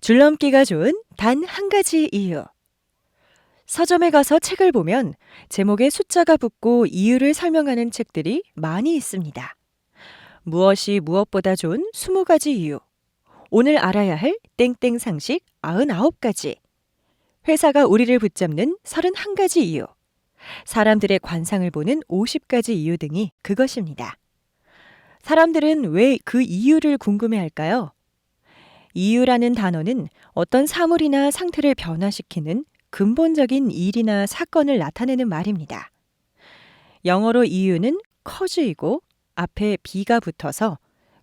줄넘기가 좋은 단 한 가지 이유. 서점에 가서 책을 보면 제목에 숫자가 붙고 이유를 설명하는 책들이 많이 있습니다. 무엇이 무엇보다 좋은 20가지 이유. 오늘 알아야 할 땡땡 상식 99가지. 회사가 우리를 붙잡는 31가지 이유. 사람들의 관상을 보는 50가지 이유 등이 그것입니다. 사람들은 왜 그 이유를 궁금해 할까요? 이유라는 단어는 어떤 사물이나 상태를 변화시키는 근본적인 일이나 사건을 나타내는 말입니다. 영어로 이유는 커즈이고 앞에 비가 붙어서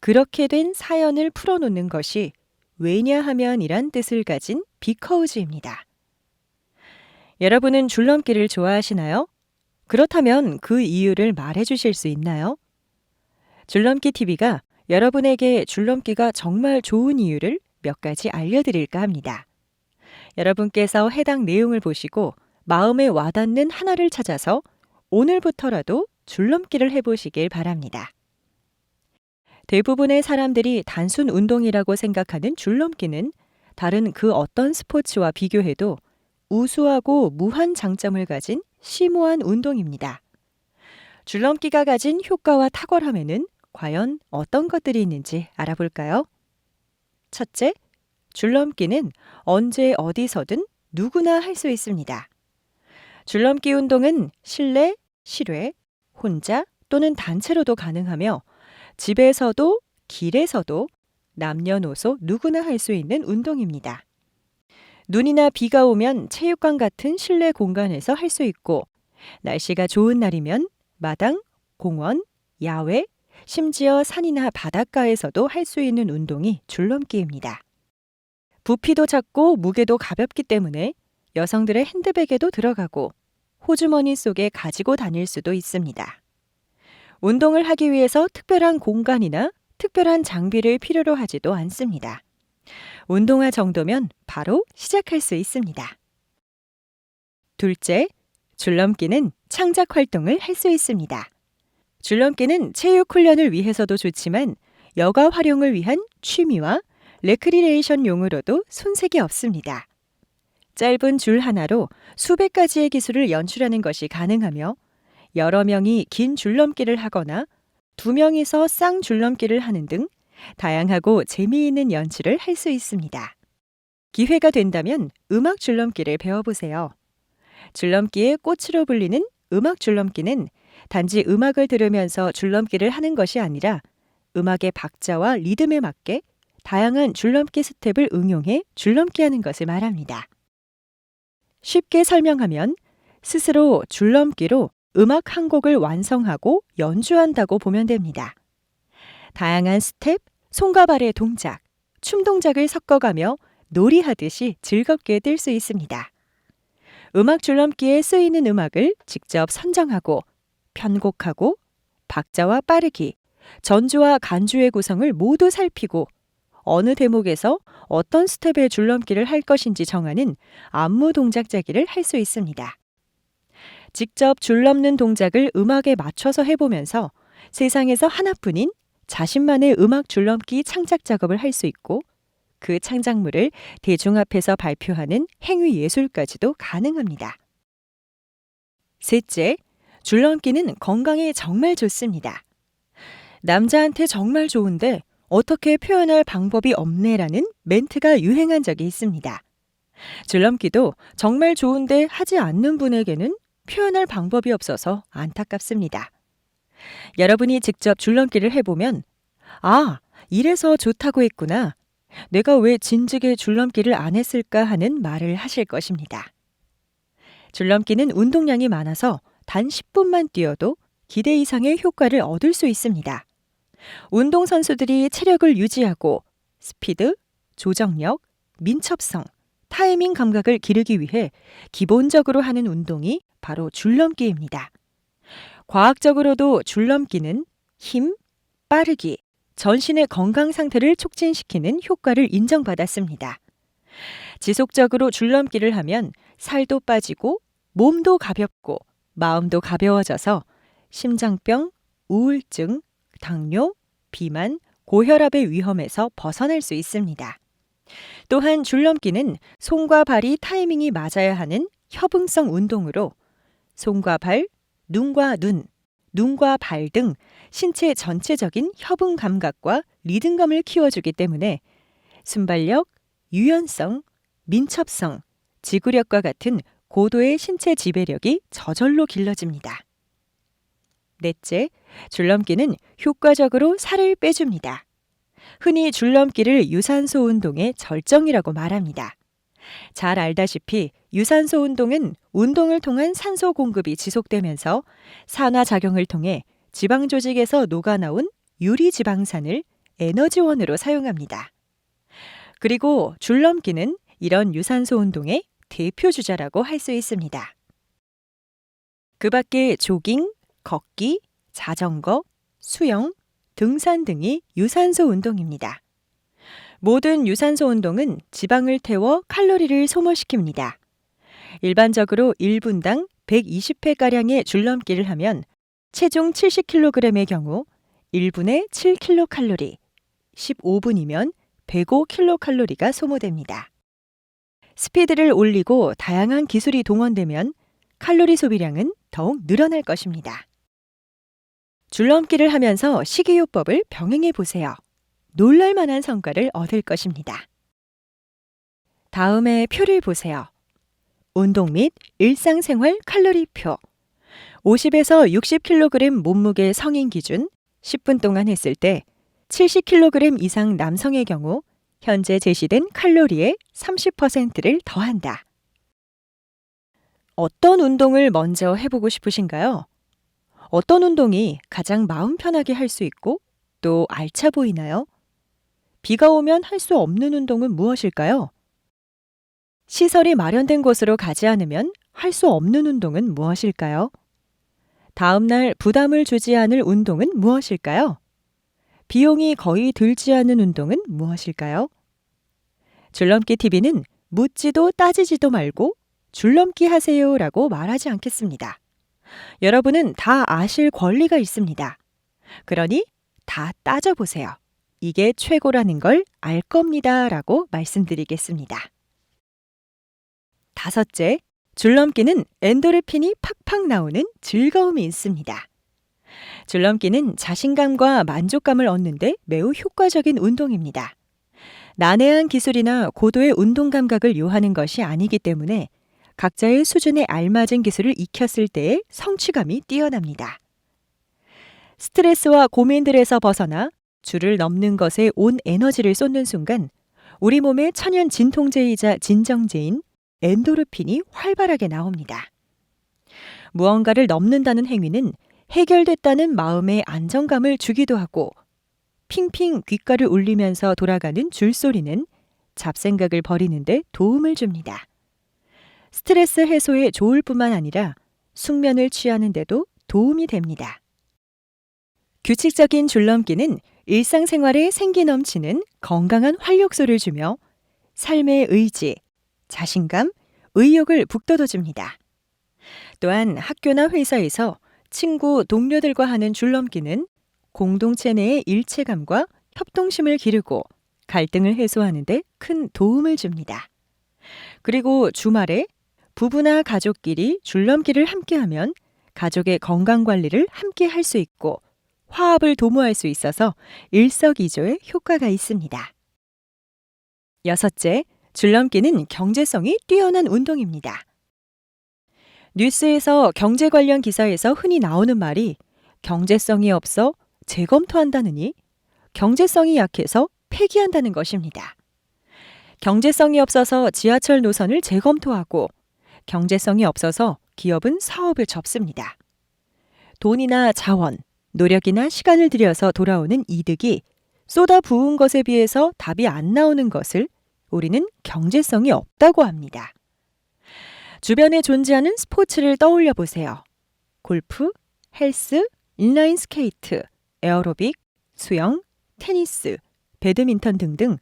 그렇게 된 사연을 풀어놓는 것이 왜냐하면이란 뜻을 가진 비커우즈입니다. 여러분은 줄넘기를 좋아하시나요? 그렇다면 그 이유를 말해 주실 수 있나요? 줄넘기 TV가 여러분에게 줄넘기가 정말 좋은 이유를 몇 가지 알려드릴까 합니다. 여러분께서 해당 내용을 보시고 마음에 와닿는 하나를 찾아서 오늘부터라도 줄넘기를 해보시길 바랍니다. 대부분의 사람들이 단순 운동이라고 생각하는 줄넘기는 다른 그 어떤 스포츠와 비교해도 우수하고 무한 장점을 가진 심오한 운동입니다. 줄넘기가 가진 효과와 탁월함에는 과연 어떤 것들이 있는지 알아볼까요? 첫째, 줄넘기는 언제 어디서든 누구나 할 수 있습니다. 줄넘기 운동은 실내, 실외, 혼자 또는 단체로도 가능하며 집에서도 길에서도 남녀노소 누구나 할 수 있는 운동입니다. 눈이나 비가 오면 체육관 같은 실내 공간에서 할 수 있고 날씨가 좋은 날이면 마당, 공원, 야외, 심지어 산이나 바닷가에서도 할 수 있는 운동이 줄넘기입니다. 부피도 작고 무게도 가볍기 때문에 여성들의 핸드백에도 들어가고 호주머니 속에 가지고 다닐 수도 있습니다. 운동을 하기 위해서 특별한 공간이나 특별한 장비를 필요로 하지도 않습니다. 운동화 정도면 바로 시작할 수 있습니다. 둘째, 줄넘기는 창작 활동을 할 수 있습니다. 줄넘기는 체육 훈련을 위해서도 좋지만 여가 활용을 위한 취미와 레크리레이션 용으로도 손색이 없습니다. 짧은 줄 하나로 수백 가지의 기술을 연출하는 것이 가능하며 여러 명이 긴 줄넘기를 하거나 두 명이서 쌍 줄넘기를 하는 등 다양하고 재미있는 연출을 할 수 있습니다. 기회가 된다면 음악 줄넘기를 배워보세요. 줄넘기의 꽃으로 불리는 음악 줄넘기는 단지 음악을 들으면서 줄넘기를 하는 것이 아니라 음악의 박자와 리듬에 맞게 다양한 줄넘기 스텝을 응용해 줄넘기 하는 것을 말합니다. 쉽게 설명하면 스스로 줄넘기로 음악 한 곡을 완성하고 연주한다고 보면 됩니다. 다양한 스텝, 손과 발의 동작, 춤 동작을 섞어가며 놀이하듯이 즐겁게 뛸 수 있습니다. 음악 줄넘기에 쓰이는 음악을 직접 선정하고 편곡하고 박자와 빠르기, 전주와 간주의 구성을 모두 살피고 어느 대목에서 어떤 스텝의 줄넘기를 할 것인지 정하는 안무 동작 짜기를 할 수 있습니다. 직접 줄넘는 동작을 음악에 맞춰서 해보면서 세상에서 하나뿐인 자신만의 음악 줄넘기 창작 작업을 할 수 있고 그 창작물을 대중 앞에서 발표하는 행위 예술까지도 가능합니다. 셋째, 줄넘기는 건강에 정말 좋습니다. 남자한테 정말 좋은데 어떻게 표현할 방법이 없네라는 멘트가 유행한 적이 있습니다. 줄넘기도 정말 좋은데 하지 않는 분에게는 표현할 방법이 없어서 안타깝습니다. 여러분이 직접 줄넘기를 해보면, 아, 이래서 좋다고 했구나. 내가 왜 진즉에 줄넘기를 안 했을까 하는 말을 하실 것입니다. 줄넘기는 운동량이 많아서 단 10분만 뛰어도 기대 이상의 효과를 얻을 수 있습니다. 운동선수들이 체력을 유지하고 스피드, 조정력, 민첩성, 타이밍 감각을 기르기 위해 기본적으로 하는 운동이 바로 줄넘기입니다. 과학적으로도 줄넘기는 힘, 빠르기, 전신의 건강 상태를 촉진시키는 효과를 인정받았습니다. 지속적으로 줄넘기를 하면 살도 빠지고 몸도 가볍고 마음도 가벼워져서 심장병, 우울증, 당뇨, 비만, 고혈압의 위험에서 벗어날 수 있습니다. 또한 줄넘기는 손과 발이 타이밍이 맞아야 하는 협응성 운동으로 손과 발, 눈과 눈, 눈과 발 등 신체 전체적인 협응 감각과 리듬감을 키워주기 때문에 순발력, 유연성, 민첩성, 지구력과 같은 고도의 신체 지배력이 저절로 길러집니다. 넷째, 줄넘기는 효과적으로 살을 빼줍니다. 흔히 줄넘기를 유산소 운동의 절정이라고 말합니다. 잘 알다시피 유산소 운동은 운동을 통한 산소 공급이 지속되면서 산화 작용을 통해 지방 조직에서 녹아나온 유리 지방산을 에너지원으로 사용합니다. 그리고 줄넘기는 이런 유산소 운동의 대표 주자라고 할 수 있습니다. 그 밖에 조깅, 걷기, 자전거, 수영, 등산 등이 유산소 운동입니다. 모든 유산소 운동은 지방을 태워 칼로리를 소모시킵니다. 일반적으로 1분당 120회가량의 줄넘기를 하면 체중 70kg의 경우 1분에 7kcal, 15분이면 105kcal가 소모됩니다. 스피드를 올리고 다양한 기술이 동원되면 칼로리 소비량은 더욱 늘어날 것입니다. 줄넘기를 하면서 식이요법을 병행해 보세요. 놀랄 만한 성과를 얻을 것입니다. 다음에 표를 보세요. 운동 및 일상생활 칼로리표. 50에서 60kg 몸무게 성인 기준 10분 동안 했을 때 70kg 이상 남성의 경우 현재 제시된 칼로리의 30%를 더한다. 어떤 운동을 먼저 해보고 싶으신가요? 어떤 운동이 가장 마음 편하게 할 수 있고 또 알차 보이나요? 비가 오면 할 수 없는 운동은 무엇일까요? 시설이 마련된 곳으로 가지 않으면 할 수 없는 운동은 무엇일까요? 다음날 부담을 주지 않을 운동은 무엇일까요? 비용이 거의 들지 않은 운동은 무엇일까요? 줄넘기 TV는 묻지도 따지지도 말고 줄넘기 하세요 라고 말하지 않겠습니다. 여러분은 다 아실 권리가 있습니다. 그러니 다 따져보세요. 이게 최고라는 걸 알 겁니다. 라고 말씀드리겠습니다. 다섯째, 줄넘기는 엔도르핀이 팍팍 나오는 즐거움이 있습니다. 줄넘기는 자신감과 만족감을 얻는데 매우 효과적인 운동입니다. 난해한 기술이나 고도의 운동 감각을 요하는 것이 아니기 때문에 각자의 수준에 알맞은 기술을 익혔을 때의 성취감이 뛰어납니다. 스트레스와 고민들에서 벗어나 줄을 넘는 것에 온 에너지를 쏟는 순간 우리 몸의 천연 진통제이자 진정제인 엔도르핀이 활발하게 나옵니다. 무언가를 넘는다는 행위는 해결됐다는 마음의 안정감을 주기도 하고 핑핑 귓가를 울리면서 돌아가는 줄소리는 잡생각을 버리는데 도움을 줍니다. 스트레스 해소에 좋을 뿐만 아니라 숙면을 취하는데도 도움이 됩니다. 규칙적인 줄넘기는 일상생활에 생기 넘치는 건강한 활력소를 주며 삶의 의지, 자신감, 의욕을 북돋워줍니다. 또한 학교나 회사에서 친구, 동료들과 하는 줄넘기는 공동체 내의 일체감과 협동심을 기르고 갈등을 해소하는 데 큰 도움을 줍니다. 그리고 주말에 부부나 가족끼리 줄넘기를 함께하면 가족의 건강 관리를 함께 할 수 있고 화합을 도모할 수 있어서 일석이조의 효과가 있습니다. 여섯째, 줄넘기는 경제성이 뛰어난 운동입니다. 뉴스에서 경제 관련 기사에서 흔히 나오는 말이 경제성이 없어 재검토한다느니 경제성이 약해서 폐기한다는 것입니다. 경제성이 없어서 지하철 노선을 재검토하고 경제성이 없어서 기업은 사업을 접습니다. 돈이나 자원, 노력이나 시간을 들여서 돌아오는 이득이 쏟아 부은 것에 비해서 답이 안 나오는 것을 우리는 경제성이 없다고 합니다. 주변에 존재하는 스포츠를 떠올려 보세요. 골프, 헬스, 인라인 스케이트, 에어로빅, 수영, 테니스, 배드민턴 등등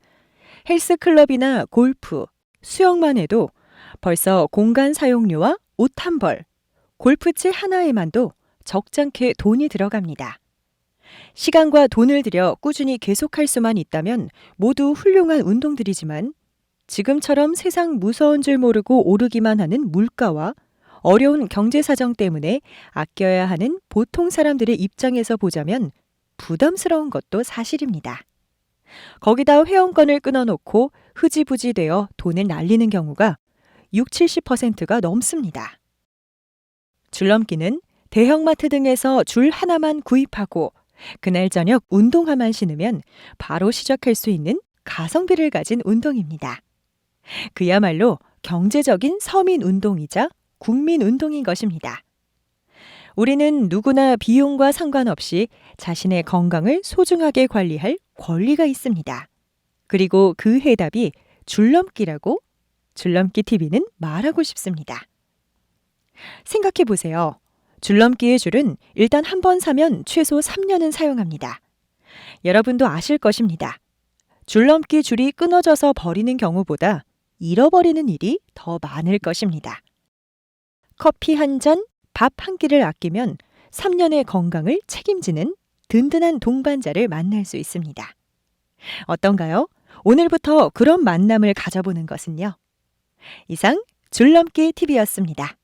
헬스 클럽이나 골프, 수영만 해도 벌써 공간 사용료와 옷 한 벌, 골프채 하나에만도 적잖게 돈이 들어갑니다. 시간과 돈을 들여 꾸준히 계속할 수만 있다면 모두 훌륭한 운동들이지만 지금처럼 세상 무서운 줄 모르고 오르기만 하는 물가와 어려운 경제 사정 때문에 아껴야 하는 보통 사람들의 입장에서 보자면 부담스러운 것도 사실입니다. 거기다 회원권을 끊어놓고 흐지부지 되어 돈을 날리는 경우가 6, 70%가 넘습니다. 줄넘기는 대형마트 등에서 줄 하나만 구입하고 그날 저녁 운동화만 신으면 바로 시작할 수 있는 가성비를 가진 운동입니다. 그야말로 경제적인 서민 운동이자 국민 운동인 것입니다. 우리는 누구나 비용과 상관없이 자신의 건강을 소중하게 관리할 권리가 있습니다. 그리고 그 해답이 줄넘기라고 줄넘기 TV는 말하고 싶습니다. 생각해 보세요. 줄넘기의 줄은 일단 한 번 사면 최소 3년은 사용합니다. 여러분도 아실 것입니다. 줄넘기 줄이 끊어져서 버리는 경우보다 잃어버리는 일이 더 많을 것입니다. 커피 한 잔, 밥 한 끼를 아끼면 3년의 건강을 책임지는 든든한 동반자를 만날 수 있습니다. 어떤가요? 오늘부터 그런 만남을 가져보는 것은요. 이상 줄넘기 TV였습니다.